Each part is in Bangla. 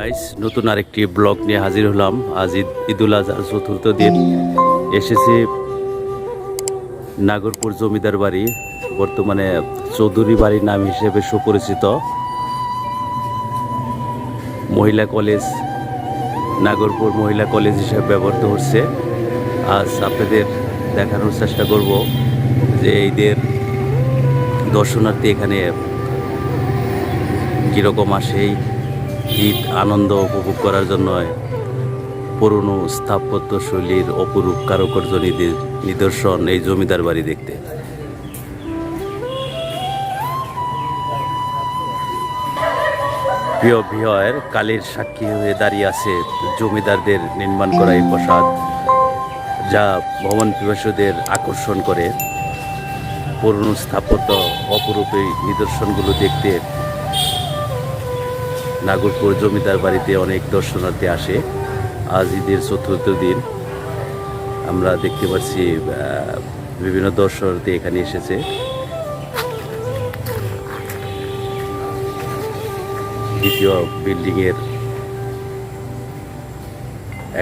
গাইস নতুন আরেকটি ব্লগ নিয়ে হাজির হলাম। আজ ঈদ ঈদুল আজহার চতুর্থ দিন। এসেছি নাগরপুর জমিদার বাড়ি, বর্তমানে চৌধুরী বাড়ির নাম হিসেবে সুপরিচিত। মহিলা কলেজ, নাগরপুর মহিলা কলেজ হিসেবে ব্যবহৃত হচ্ছে। আজ আপনাদের দেখানোর চেষ্টা করব যে ঈদের দর্শনার্থী এখানে কীরকম আসে ঈদ আনন্দ উপভোগ করার জন্য পুরনো স্থাপত্য শৈলীর অপরূপ কারুকার্য নিদি- নিদর্শন এই জমিদার বাড়ি দেখতে। প্রিয় বিহয়ের কালের সাক্ষী হয়ে দাঁড়িয়ে আছে জমিদারদের নির্মাণ করা এই প্রাসাদ, যা ভবন পিপাসুদের আকর্ষণ করে। পুরনো স্থাপত্য অপরূপ এই নিদর্শনগুলো দেখতে নাগরপুর জমিদার বাড়িতে অনেক দর্শনার্থী আসে। আজ ঈদের চতুর্থ দিন। আমরা দেখতে পাচ্ছি বিভিন্ন দর্শনার্থী এখানে এসেছে। দ্বিতীয় বিল্ডিংয়ের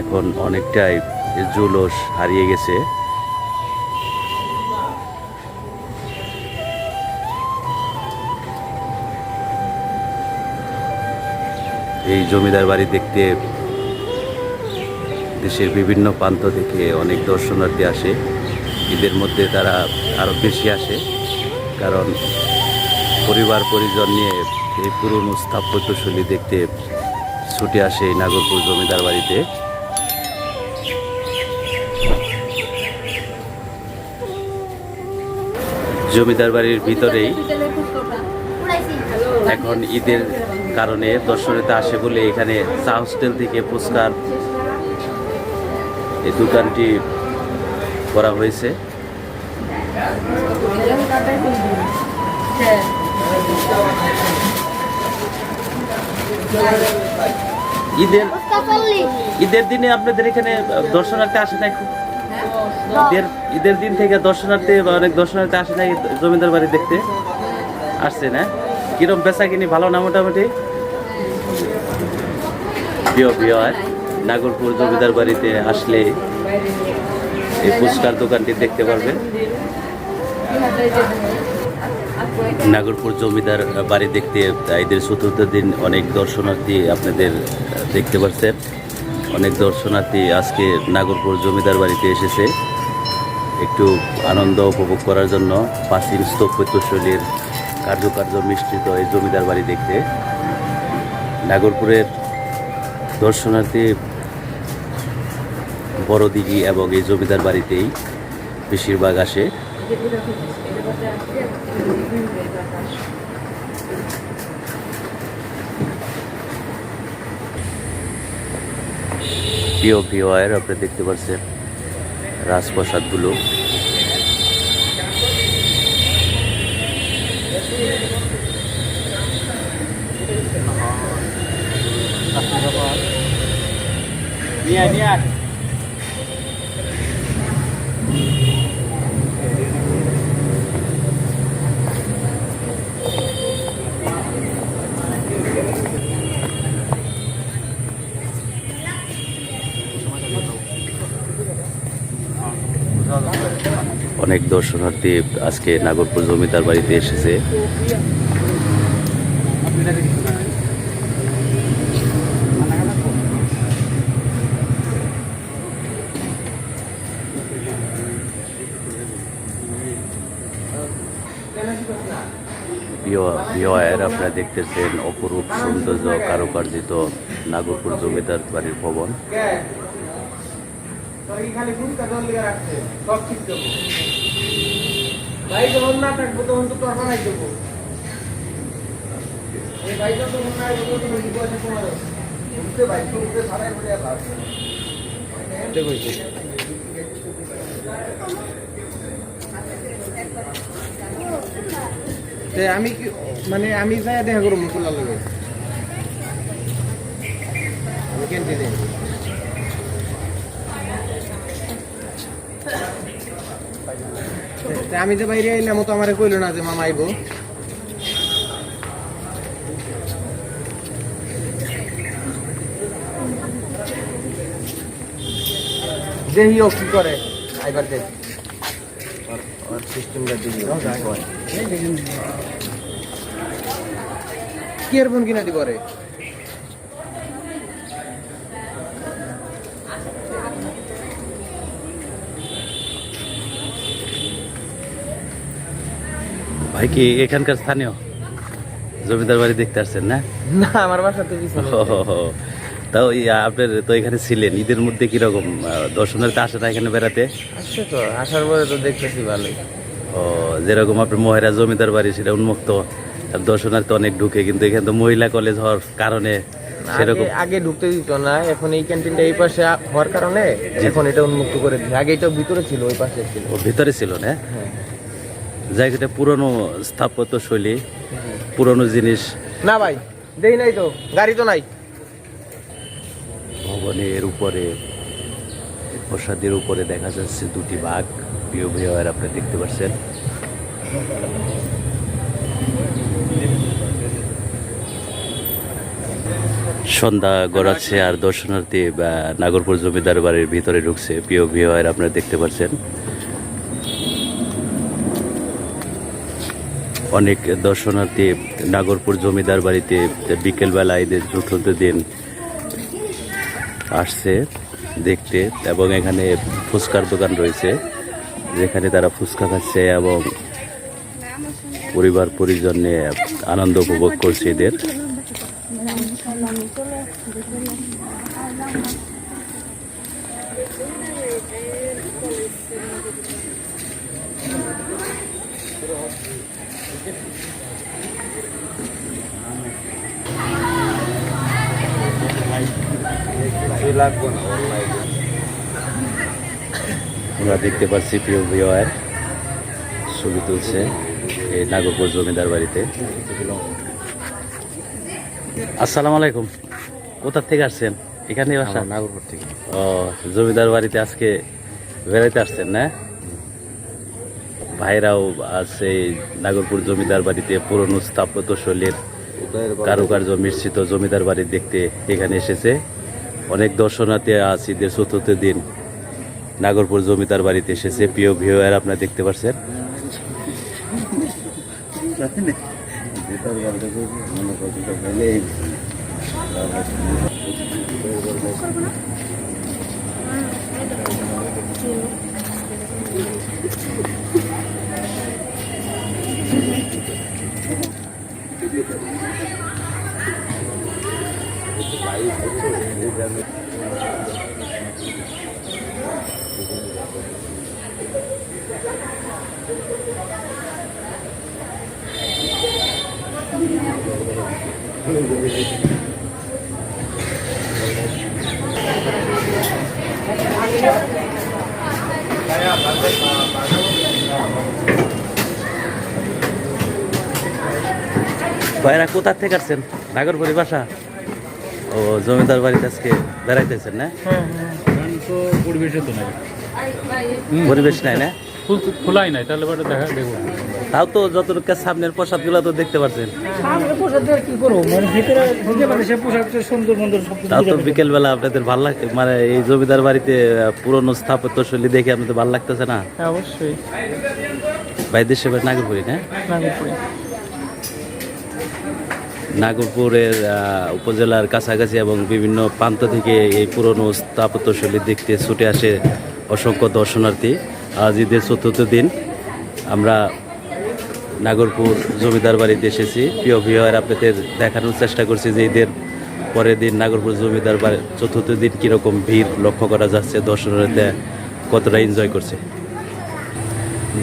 এখন অনেকটাই জুলস হারিয়ে গেছে। এই জমিদার বাড়ি দেখতে দেশের বিভিন্ন প্রান্ত থেকে অনেক দর্শনার্থী আসে। ঈদের মধ্যে তারা আরও বেশি আসে কারণ পরিবার পরিজন নিয়ে এই পুরনো স্থাপত্যশৈলী দেখতে ছুটে আসে এই নাগরপুর জমিদার বাড়িতে। জমিদার বাড়ির ভিতরেই এখন ঈদের কারণে দর্শনীতে আসে বলে এখানে চা হোস্টেল থেকে পুরস্কার এই দোকানটি করা হয়েছে। ঈদের ঈদের দিনে আপনাদের এখানে দর্শনার্থী আসে না ঈদের ঈদের দিন থেকে দর্শনার্থী বা অনেক দর্শনার্থী আসে না জমিদার বাড়ি দেখতে? আসছে না? কিরম বেচা কিনি ভালো না মোটামুটি? প্রিয় আর নাগরপুর জমিদার বাড়িতে আসলে এই ফুচকার দোকানটি দেখতে পারবেন। নাগরপুর জমিদার বাড়ি দেখতে ঈদের চতুর্থ দিন অনেক দর্শনার্থী আপনাদের দেখতে পাচ্ছেন অনেক দর্শনার্থী আজকে নাগরপুর জমিদার বাড়িতে এসেছে। একটু আনন্দ উপভোগ করার জন্য প্রাচীন স্থাপত্যশৈলীর কার্যকার্য মিশ্রিত এই জমিদার বাড়ি দেখতে। নাগরপুরের দর্শনার্থী বড়দিঘি এবং এই জমিদার বাড়িতেই বেশিরভাগ আসে। প্রিয় প্রিয় আয়ের আপনি দেখতে পাচ্ছেন রাজপ্রসাদগুলো। অনেক দর্শনার্থী আজকে নাগরপুর জমিদার বাড়িতে এসেছে। প্রিয় আয়ের আপনারা দেখতেছেন অপরূপ সৌন্দর্য কারুকার্জিত নাগরপুর জমিদার বাড়ির ভবন ভাই আমি কি মানে আমি যাই দেখা করব মুকুল্লার লগে। আমি আমি যে বাইরে আইলাম তো আমার কইল না যে মামা আইব। দেহি ও কি করে আইবার দেখ। আর সিস্টেমটা যাই কি। কিনা দি করে ভাই কি এখানকার স্থানীয়? জমিদার বাড়ি দেখতে আসছেন না? না আমার বাসা তো। তাও আপনার তো এখানে ছিলেন। ঈদের মধ্যে কীরকম দর্শনার্থী আসে না এখানে বেড়াতে? আসছে তো আসার পরে তো দেখতেছি ভালোই। যেরকম আপনার মহেরা জমিদার বাড়ি সেটা উন্মুক্ত দর্শনার্থী অনেক ঢুকে কিন্তু এখানে তো মহিলা কলেজ হওয়ার কারণে সেরকম আগে ঢুকতে দিত না এখন এই ক্যান্টিনটা এই পাশে হওয়ার কারণে এখন এটা উন্মুক্ত করে দিচ্ছে। আগে এটা ভিতরে ছিল ওই পাশে ছিল। ও ভিতরে ছিল না? হ্যাঁ। জায়গাটা পুরনো স্থাপত্য শৈলী পুরনো জিনিস। না ভাই দেই নাই তো গাড়ি তো নাই। ভবনের উপরে প্রসাদের উপরে দেখা যাচ্ছে দুটি বাঘ। প্রিয় ভিওয়ার আপনি দেখতে পাচ্ছেন। সন্ধ্যা গড়াচ্ছে আর দর্শনার্থী নাগরপুর জমিদার বাড়ির ভিতরে ঢুকছে। প্রিয় ভিওয়ার আপনারা দেখতে পাচ্ছেন। অনেক দর্শনার্থী নাগরপুর জমিদার বাড়িতে বিকেলবেলা ঈদের চতুর্থ দিন আসছে দেখতে এবং এখানে ফুচকার দোকান রয়েছে। যেখানে তারা ফুচকা খাচ্ছে এবং পরিবার পরিজন আনন্দ উপভোগ করছে এদের। আমরা দেখতে পাচ্ছি প্রিয় ভিওয়ার ছবি তুলছে এই নাগরপুর জমিদার বাড়িতে। আসসালামু আলাইকুম। কোথা থেকে আসছেন? এখানে নাগরপুর থেকে। ও জমিদার বাড়িতে আজকে বেড়াইতে আসছেন না? ভাইরাও আছে নাগরপুর জমিদার বাড়িতে পুরনো স্থাপত্য শৈলীর কারুকার্য মিশ্রিত জমিদার বাড়ি দেখতে এখানে এসেছে। অনেক দর্শনার্থী আজ ঈদের চতুর্থ দিন নাগরপুর জমিদার বাড়িতে এসেছে। প্রিয় ভিওয়ার আপনারা দেখতে পাচ্ছেন ভাইরা কোথা থেকে আসছেন? নাগরপুরি বাসা? ও জমিদার বাড়িতে আজকে বেড়াইতেছেন না? তো পরিবেশে তো নাই। পরিবেশ নাই না? ফুল খোলাই নাই তাহলে বাটা দেখা দেখব। তাও তো যতটুকু সামনের প্রসাদগুলো তো দেখতে পাচ্ছেন মানে তাও তো বিকেল বেলা আপনাদের ভালো লাগে মানে এই জমিদার বাড়িতে পুরনো স্থাপত্য শৈলী দেখে আপনাদের ভালো লাগতেছে না? হ্যাঁ অবশ্যই। ভাই দেশে নাগরপুরি না? নাগরপুরে। নাগরপুরের উপজেলার কাছাকাছি এবং বিভিন্ন প্রান্ত থেকে এই পুরনো স্থাপত্য শৈলী দেখতে ছুটে আসে অসংখ্য দর্শনার্থী। আজ ঈদের চতুর্থ দিন। আমরা নাগরপুর জমিদার বাড়িতে এসেছি। প্রিয় ভিওয়ার আপনাদের দেখানোর চেষ্টা করছি যে ঈদের পরের দিন নাগরপুর জমিদার বাড়ি চতুর্থ দিন কীরকম ভিড় লক্ষ্য করা যাচ্ছে দর্শনার্থীরা কতটা এনজয় করছে?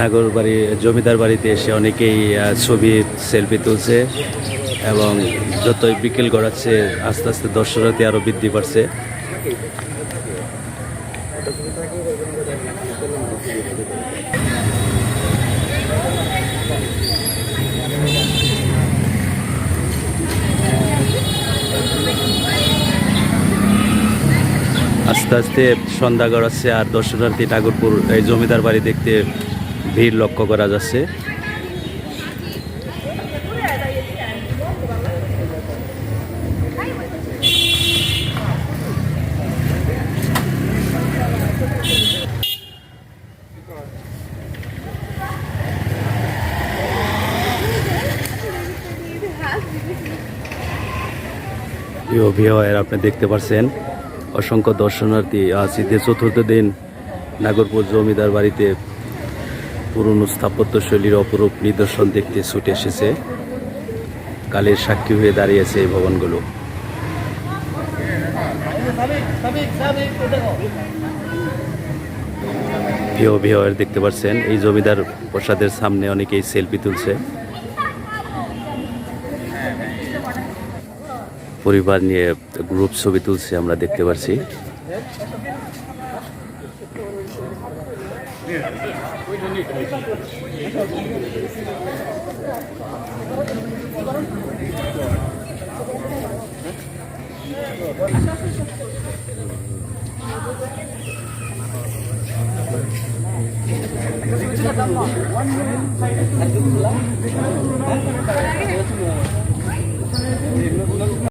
নাগর বাড়ি জমিদার বাড়িতে এসে অনেকেই ছবি সেলফি তুলছে এবং যতই বিকেল গড়াচ্ছে, আস্তে আস্তে দর্শনার্থী আরও বৃদ্ধি পাচ্ছে। আস্তে আস্তে সন্ধ্যা গড়াচ্ছে আর দর্শনার্থী ঠাকুরপুর এই জমিদার বাড়ি দেখতে ভিড় লক্ষ্য করা যাচ্ছে। ভিওয়ার আপনি দেখতে পাচ্ছেন অসংখ্য দর্শনার্থী আজ ঈদের চতুর্থ দিন নাগরপুর জমিদার বাড়িতে পুরনো স্থাপত্যশৈলীর অপরূপ নিদর্শন দেখতে ছুটে এসেছে। কালের সাক্ষী হয়ে দাঁড়িয়েছে এই ভবনগুলো। প্রিয় ভিওয়ার দেখতে পাচ্ছেন, এই জমিদার প্রসাদের সামনে অনেকেই সেলফি তুলছে। পরিবার নিয়ে গ্রুপ ছবি তুলছে আমরা দেখতে পাচ্ছি